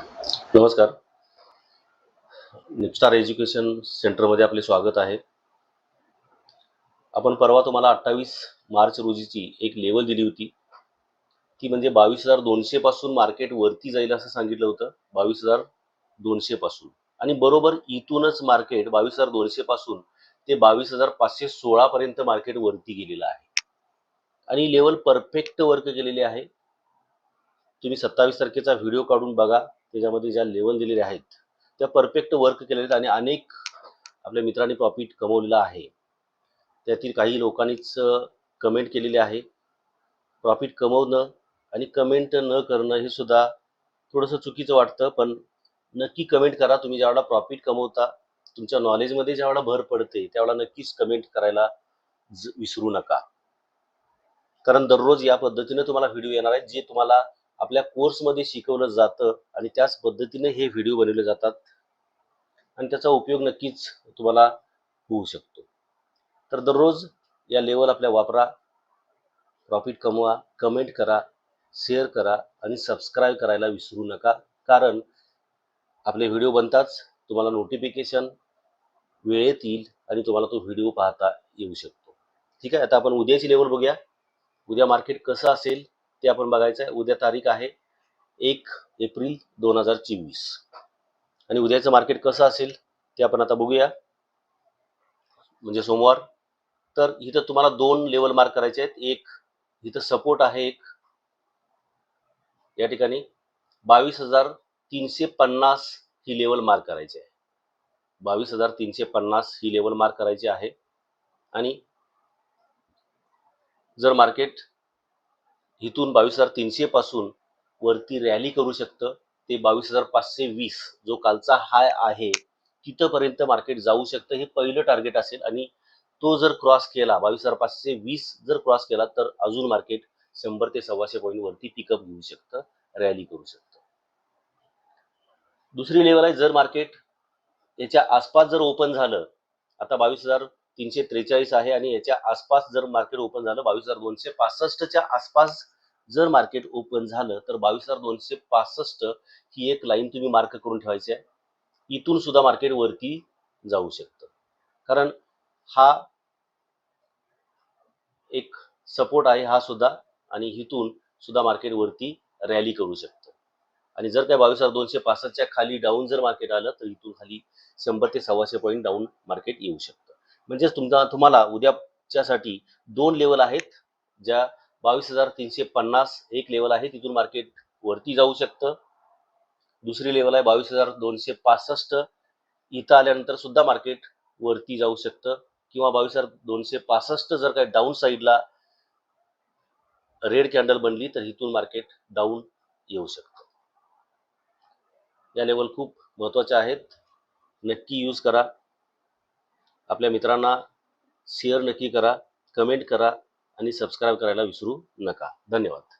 नमस्कार. निपस्टार एज्युकेशन सेंटरमध्ये आपले स्वागत आहे. आपण परवा तुम्हाला अठ्ठावीस मार्च रोजीची एक लेवल दिली होती. ती म्हणजे बावीस हजार दोनशे पासून मार्केट वरती जाईल असं सांगितलं होतं. बावीस हजार दोनशे पासून. आणि बरोबर इथूनच मार्केट बावीस हजार दोनशे पासून ते बावीस हजार पाचशे सोळा पर्यंत मार्केट वरती गेलेलं आहे. आणि लेवल परफेक्ट वर्क केलेली आहे. तुम्ही सत्तावीस तारखेचा व्हिडिओ काढून बघा. त्याच्यामध्ये ज्या लेवल दिलेल्या आहेत त्या परफेक्ट वर्क केलेल्या आहेत आणि अनेक आपल्या मित्रांनी प्रॉफिट कमवलेलं आहे. त्यातील काही लोकांनीच कमेंट केलेली आहे. प्रॉफिट कमवणं आणि कमेंट न करणं हे सुद्धा थोडंसं चुकीचं वाटतं पण नक्की कमेंट करा. तुम्ही ज्यावेळेला प्रॉफिट कमवता तुमच्या नॉलेजमध्ये ज्यावेळेला भर पडते त्यावेळेला नक्कीच कमेंट करायला विसरू नका. कारण दररोज या पद्धतीने तुम्हाला व्हिडिओ येणार आहेत जे तुम्हाला आपल्या कोर्समध्ये शिकवलं जातं आणि त्याच पद्धतीने हे व्हिडिओ बनवले जातात. आणि त्याचा उपयोग नक्कीच तुम्हाला होऊ शकतो. तर दररोज या लेवल आपल्या वापरा प्रॉफिट कमवा कमेंट करा शेअर करा आणि सबस्क्राईब करायला विसरू नका. कारण आपले व्हिडिओ बनताच तुम्हाला नोटिफिकेशन वेळेत येईल आणि तुम्हाला तो व्हिडिओ पाहता येऊ शकतो. ठीक आहे आता आपण उद्याची लेवल बघूया. उद्या मार्केट कसं असेल? ते आपण बघायचं आहे उद्या तारीख आहे एक एप्रिल दोन हजार चोवीस. आणि उद्याचं मार्केट कसं असेल ते आपण आता बघूया. म्हणजे सोमवार. तर इथं तुम्हाला दोन लेवल मार्क करायचे आहेत. एक इथं सपोर्ट आहे एक. या ठिकाणी बावीस हजार तीनशे पन्नास ही लेवल मार्क करायची आहे. बावीस हजार तीनशे पन्नास ही लेवल मार्क करायची आहे. आणि जर मार्केट इथून बावीस हजार तीनशे पासून वरती रॅली करू शकतं. ते बावीस हजार पाचशे वीस जो कालचा हाय आहे तिथंपर्यंत मार्केट जाऊ शकतं हे पहिलं टार्गेट असेल. आणि तो जर क्रॉस केला बावीस हजार पाचशे वीस जर क्रॉस केला तर अजून मार्केट शंभर ते सव्वाशे पॉईंट वरती पिकअप घेऊ शकतं रॅली करू शकतं. दुसरी लेवल आहे जर मार्केट याच्या आसपास जर ओपन झालं आता बावीस हजार तीनशे त्रेचाळीस आहे आणि याच्या आसपास जर मार्केट ओपन झालं बावीस हजार दोनशे पासष्टच्या आसपास जर मार्केट ओपन झालं तर बावीस हजार दोनशे पासष्ट ही एक लाईन तुम्ही मार्क करून ठेवायची आहे. इथून सुद्धा मार्केट वरती जाऊ शकतं. कारण हा एक सपोर्ट आहे हा सुद्धा आणि इथून सुद्धा मार्केट वरती रॅली करू शकतं. आणि जर काय बावीस हजार दोनशे पासष्टच्या खाली डाऊन जर मार्केट आलं तर इथून खाली शंभर ते सव्वाशे पॉईंट डाऊन मार्केट येऊ शकतं. म्हणजेच तुमचा तुम्हाला उद्याच्यासाठी दोन लेवल आहेत ज्या बावीस हजार तीनशे पन्नास एक लेवल आहे तिथून मार्केट वरती जाऊ शकतं. दुसरी लेवल आहे बावीस हजार दोनशे पासष्ट इथं आल्यानंतर सुद्धा मार्केट वरती जाऊ शकतं. किंवा बावीस हजार दोनशे पासष्ट जर काय डाऊन साईडला रेड कॅन्डल बनली तर इथून मार्केट डाऊन येऊ शकतं. या लेवल खूप महत्त्वाच्या आहेत. नक्की यूज करा. आपल्या मित्रांना शेअर नक्की करा कमेंट करा आणि सबस्क्राईब करायला विसरू नका. धन्यवाद.